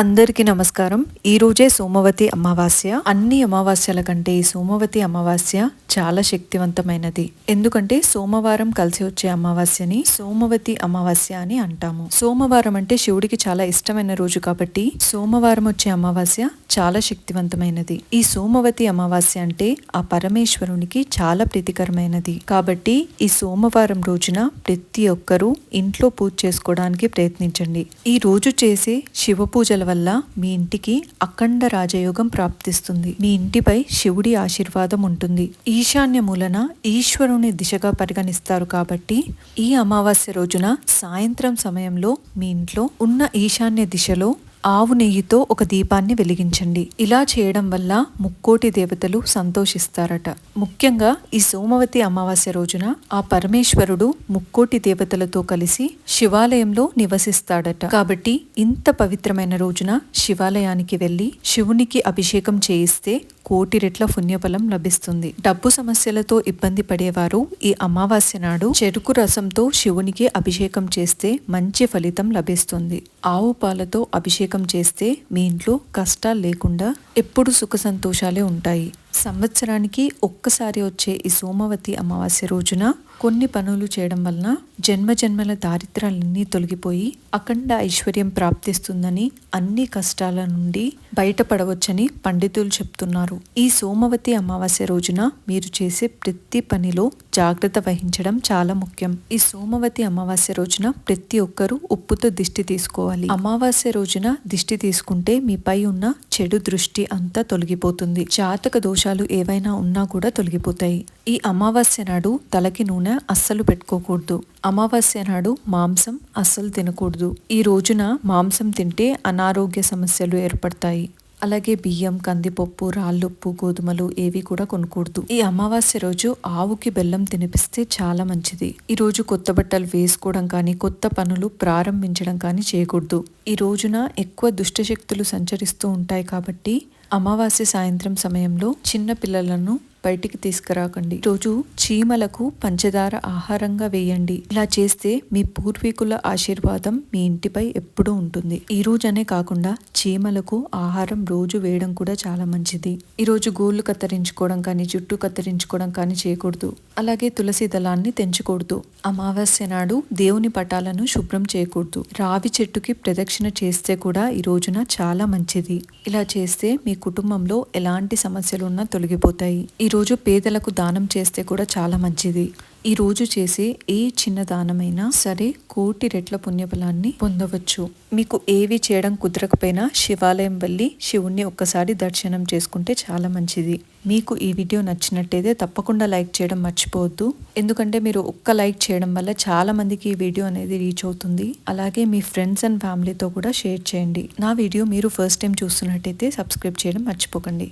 అందరికీ నమస్కారం. ఈ రోజే సోమవతి అమావాస్య. అన్ని అమావాస్యల కంటే ఈ సోమవతి అమావాస్య చాలా శక్తివంతమైనది. ఎందుకంటే సోమవారం కలిసి వచ్చే అమావాస్యని సోమవతి అమావాస్య అని అంటాము. సోమవారం అంటే శివుడికి చాలా ఇష్టమైన రోజు కాబట్టి సోమవారం వచ్చే అమావాస్య చాలా శక్తివంతమైనది. ఈ సోమవతి అమావాస్య అంటే ఆ పరమేశ్వరునికి చాలా ప్రీతికరమైనది. కాబట్టి ఈ సోమవారం రోజున ప్రతి ఒక్కరూ ఇంట్లో పూజ చేసుకోవడానికి ప్రయత్నించండి. ఈ రోజు చేసే శివ పూజల వల్ల మీ ఇంటికి అఖండ రాజయోగం ప్రాప్తిస్తుంది. మీ ఇంటిపై శివుడి ఆశీర్వాదం ఉంటుంది. ఈశాన్య మూలన ఈశ్వరుని దిశగా పరిగణిస్తారు కాబట్టి ఈ అమావాస్య రోజున సాయంత్రం సమయంలో మీ ఇంట్లో ఉన్న ఈశాన్య దిశలో ఆవు నెయ్యితో ఒక దీపాన్ని వెలిగించండి. ఇలా చేయడం వల్ల ముక్కోటి దేవతలు సంతోషిస్తారట. ముఖ్యంగా ఈ సోమవతి అమావాస్య రోజున ఆ పరమేశ్వరుడు ముక్కోటి దేవతలతో కలిసి శివాలయంలో నివసిస్తాడట. కాబట్టి ఇంత పవిత్రమైన రోజున శివాలయానికి వెళ్ళి శివునికి అభిషేకం చేయిస్తే కోటి రెట్ల పుణ్యఫలం లభిస్తుంది. డబ్బు సమస్యలతో ఇబ్బంది పడేవారు ఈ అమావాస్య నాడు చెరుకు రసంతో శివునికి అభిషేకం చేస్తే మంచి ఫలితం లభిస్తుంది. ఆవు పాలతో అభిషేకం చేస్తే మీ ఇంట్లో కష్టాలు లేకుండా ఎప్పుడు సుఖ సంతోషాలే ఉంటాయి. సంవత్సరానికి ఒక్కసారి వచ్చే ఈ సోమవతి అమావాస్య రోజున కొన్ని పనులు చేయడం వలన జన్మ జన్మల దారిద్రాలన్నీ తొలగిపోయి అఖండ ఐశ్వర్యం ప్రాప్తిస్తుందని అన్ని కష్టాల నుండి బయటపడవచ్చని పండితులు చెప్తున్నారు. ఈ సోమవతి అమావాస్య రోజున మీరు చేసే ప్రతి పనిలో జాగ్రత్త వహించడం చాలా ముఖ్యం. ఈ సోమవతి అమావాస్య రోజున ప్రతి ఒక్కరూ ఉప్పుతో దిష్టి తీసుకోవాలి. అమావాస్య రోజున దిష్టి తీసుకుంటే మీపై ఉన్న చెడు దృష్టి అంతా తొలగిపోతుంది. జాతక దోషాలు ఏవైనా ఉన్నా కూడా తొలగిపోతాయి. ఈ అమావాస్య నాడు తలకి నూనె అస్సలు పెట్టుకోకూడదు. అమావాస్య నాడు మాంసం అస్సలు తినకూడదు. ఈ రోజున మాంసం తింటే అనారోగ్య సమస్యలు ఏర్పడతాయి. అలాగే బియ్యం కందిపప్పు రాళ్ళుప్పు గోధుమలు ఏవి కూడా కొనకూడదు. ఈ అమావాస్య రోజు ఆవుకి బెల్లం తినిపిస్తే చాలా మంచిది. ఈ రోజు కొత్త బట్టలు వేసుకోవడం కానీ కొత్త పనులు ప్రారంభించడం కానీ చేయకూడదు. ఈ రోజున ఎక్కువ దుష్టశక్తులు సంచరిస్తూ ఉంటాయి కాబట్టి అమావాస్య సాయంత్రం సమయంలో చిన్న పిల్లలను బయటికి తీసుకురాకండి. రోజు చీమలకు పంచదార ఆహారంగా వేయండి. ఇలా చేస్తే మీ పూర్వీకుల ఆశీర్వాదం మీ ఇంటిపై ఎప్పుడూ ఉంటుంది. ఈ రోజనే కాకుండా చీమలకు ఆహారం రోజు వేయడం కూడా చాలా మంచిది. ఈ రోజు గోళ్ళు కత్తిరించుకోవడం కానీ జుట్టు కత్తిరించుకోవడం కానీ చేయకూడదు. అలాగే తులసి దళాన్ని తెంచకూడదు. అమావాస్య నాడు దేవుని పటాలను శుభ్రం చేయకూడదు. రావి చెట్టుకి ప్రదక్షిణ చేస్తే కూడా ఈ రోజున చాలా మంచిది. ఇలా చేస్తే మీ కుటుంబంలో ఎలాంటి సమస్యలు ఉన్నా తొలగిపోతాయి. ఈ ఈరోజు పేదలకు దానం చేస్తే కూడా చాలా మంచిది. ఈ రోజు చేసే ఏ చిన్న దానమైనా సరే కోటి రెట్ల పుణ్యఫలాన్ని పొందవచ్చు. మీకు ఏవి చేయడం కుదరకపోయినా శివాలయం వెళ్ళి శివుణ్ణి ఒక్కసారి దర్శనం చేసుకుంటే చాలా మంచిది. మీకు ఈ వీడియో నచ్చినట్టయితే తప్పకుండా లైక్ చేయడం మర్చిపోవద్దు. ఎందుకంటే మీరు ఒక్క లైక్ చేయడం వల్ల చాలా మందికి ఈ వీడియో అనేది రీచ్ అవుతుంది. అలాగే మీ ఫ్రెండ్స్ అండ్ ఫ్యామిలీతో కూడా షేర్ చేయండి. నా వీడియో మీరు ఫస్ట్ టైం చూస్తున్నట్టయితే సబ్స్క్రైబ్ చేయడం మర్చిపోకండి.